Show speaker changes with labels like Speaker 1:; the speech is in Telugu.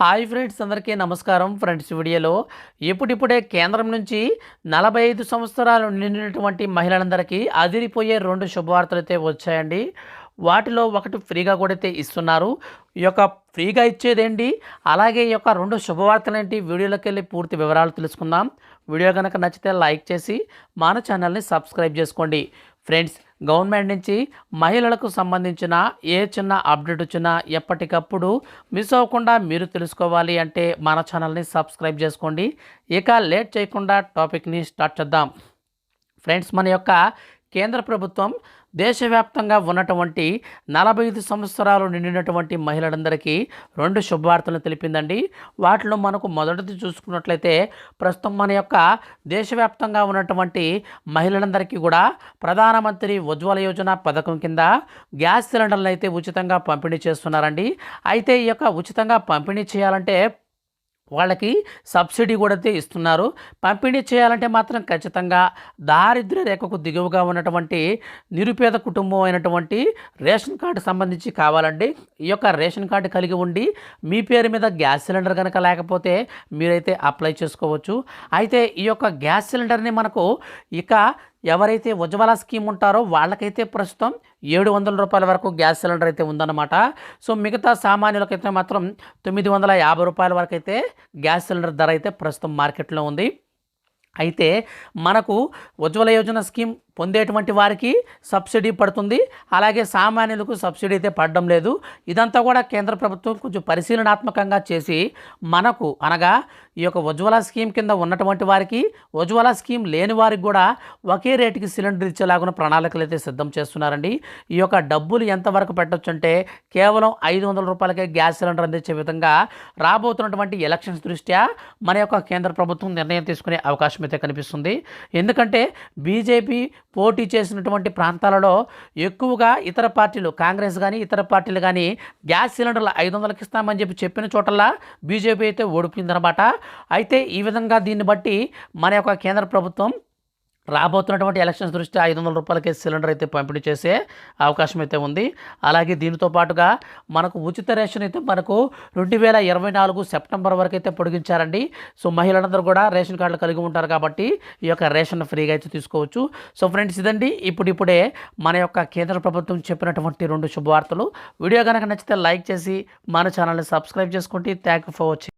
Speaker 1: హాయ్ ఫ్రెండ్స్ అందరికీ నమస్కారం. ఫ్రెండ్స్ వీడియోలో ఇప్పుడిప్పుడే కేంద్రం నుంచి నలభై ఐదు సంవత్సరాలు నిండినటువంటి మహిళలందరికీ అదిరిపోయే రెండు శుభవార్తలు అయితే వచ్చాయండి. వాటిలో ఒకటి ఫ్రీగా కూడా అయితే ఇస్తున్నారు. ఈ యొక్క ఫ్రీగా ఇచ్చేదేంటి? అలాగే ఈ యొక్క రెండు శుభవార్తలు ఏంటి వీడియోలోకి వెళ్ళి పూర్తి వివరాలు తెలుసుకుందాం. వీడియో కనుక నచ్చితే లైక్ చేసి మన ఛానల్ని సబ్స్క్రైబ్ చేసుకోండి. ఫ్రెండ్స్ గవర్నమెంట్ నుంచి మహిళలకు సంబంధించిన ఏ చిన్న అప్డేట్ వచ్చినా ఎప్పటికప్పుడు మిస్ అవ్వకుండా మీరు తెలుసుకోవాలి అంటే మన ఛానల్ని సబ్స్క్రైబ్ చేసుకోండి. ఇక లేట్ చేయకుండా టాపిక్ని స్టార్ట్ చేద్దాం. ఫ్రెండ్స్ మన యొక్క కేంద్ర ప్రభుత్వం దేశవ్యాప్తంగా ఉన్నటువంటి నలభై ఐదు సంవత్సరాలు నిండినటువంటి మహిళలందరికీ రెండు శుభవార్తలను తెలిపిందండి. వాటిలో మనకు మొదటిది చూసుకున్నట్లయితే ప్రస్తుతం మన యొక్క దేశవ్యాప్తంగా ఉన్నటువంటి మహిళలందరికీ కూడా ప్రధానమంత్రి ఉజ్వల యోజన పథకం కింద గ్యాస్ సిలిండర్లు అయితే ఉచితంగా పంపిణీ చేస్తున్నారండి. అయితే ఈ యొక్క ఉచితంగా పంపిణీ చేయాలంటే వాళ్ళకి సబ్సిడీ కూడా అయితే ఇస్తున్నారు. పంపిణీ చేయాలంటే మాత్రం ఖచ్చితంగా దారిద్ర్య రేఖకు దిగువగా ఉన్నటువంటి నిరుపేద కుటుంబం అయినటువంటి రేషన్ కార్డు సంబంధించి కావాలండి. ఈ యొక్క రేషన్ కార్డు కలిగి ఉండి మీ పేరు మీద గ్యాస్ సిలిండర్ కనుక లేకపోతే మీరైతే అప్లై చేసుకోవచ్చు. అయితే ఈ యొక్క గ్యాస్ సిలిండర్ని మనకు ఇక ఎవరైతే ఉజ్వల స్కీమ్ ఉంటారో వాళ్ళకైతే ప్రస్తుతం ఏడు వందల రూపాయల వరకు గ్యాస్ సిలిండర్ అయితే ఉందన్నమాట. సో మిగతా సామాన్యులకైతే మాత్రం తొమ్మిది వందల యాభై రూపాయల వరకు అయితే గ్యాస్ సిలిండర్ ధర అయితే ప్రస్తుతం మార్కెట్లో ఉంది. అయితే మనకు ఉజ్వల యోజన స్కీమ్ పొందేటువంటి వారికి సబ్సిడీ పడుతుంది. అలాగే సామాన్యులకు సబ్సిడీ అయితే పడడం లేదు. ఇదంతా కూడా కేంద్ర ప్రభుత్వం కొంచెం పరిశీలనాత్మకంగా చేసి మనకు అనగా ఈ యొక్క ఉజ్వల స్కీమ్ కింద ఉన్నటువంటి వారికి ఉజ్వల స్కీమ్ లేని వారికి కూడా ఒకే రేటుకి సిలిండర్ ఇచ్చేలాగున ప్రణాళికలు అయితే సిద్ధం చేస్తున్నారండి. ఈ యొక్క డబ్బులు ఎంతవరకు పెట్టొచ్చు అంటే కేవలం ఐదు వందల రూపాయలకే గ్యాస్ సిలిండర్ అందించే విధంగా రాబోతున్నటువంటి ఎలక్షన్స్ దృష్ట్యా మన యొక్క కేంద్ర ప్రభుత్వం నిర్ణయం తీసుకునే అవకాశం అయితే కనిపిస్తుంది. ఎందుకంటే బీజేపీ పోటీ చేసినటువంటి ప్రాంతాలలో ఎక్కువగా ఇతర పార్టీలు కాంగ్రెస్ కానీ ఇతర పార్టీలు కానీ గ్యాస్ సిలిండర్లు ఐదు వందలకి ఇస్తామని చెప్పి చెప్పిన చోటల్లా బీజేపీ అయితే ఓడిపోయిందనమాట అయితే ఈ విధంగా దీన్ని బట్టి మన యొక్క కేంద్ర ప్రభుత్వం రాబోతున్నటువంటి ఎలక్షన్స్ దృష్ట్యా ఐదు వందల రూపాయలకి సిలిండర్ అయితే పంపిణీ చేసే అవకాశం అయితే ఉంది. అలాగే దీనితో పాటుగా మనకు ఉచిత రేషన్ అయితే మనకు రెండు వేల ఇరవై నాలుగు సెప్టెంబర్ వరకు అయితే పొడిగించారండి. సో మహిళలందరూ కూడా రేషన్ కార్డులు కలిగి ఉంటారు కాబట్టి ఈ యొక్క రేషన్ ఫ్రీగా అయితే తీసుకోవచ్చు. సో ఫ్రెండ్స్ ఇదండి. ఇప్పుడిప్పుడే మన యొక్క కేంద్ర ప్రభుత్వం చెప్పినటువంటి రెండు శుభవార్తలు. వీడియో కనుక నచ్చితే లైక్ చేసి మన ఛానల్ని సబ్స్క్రైబ్ చేసుకోండి. Thank for watching.